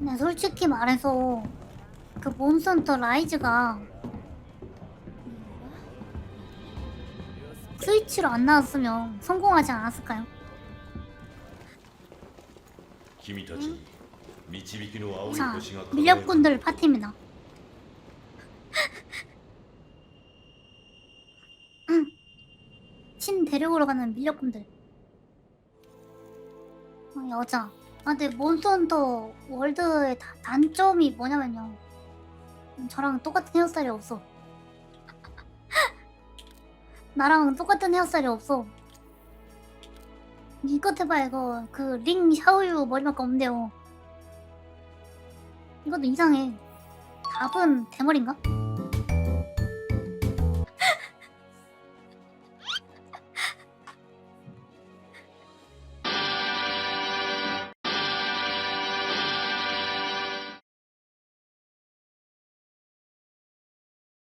근데 솔직히 말해서 그 몬스터 라이즈가 스위치로 안 나왔으면 성공하지 않았을까요? 君たちに導きの青い 자, 星が輝く 밀렵꾼들 파티입니다. 응. 친 데려오러 가는 밀렵꾼들. 어, 여자. 아, 근데 몬스터헌터 월드의 다- 단점이 뭐냐면요. 음, 저랑 똑같은 헤어스타일이 없어. 나랑 똑같은 헤어스타일이 없어. 이것 해봐 이거 그 링 샤오유 머리밖에 없는데요. 이것도 이상해. 답은 대머리인가?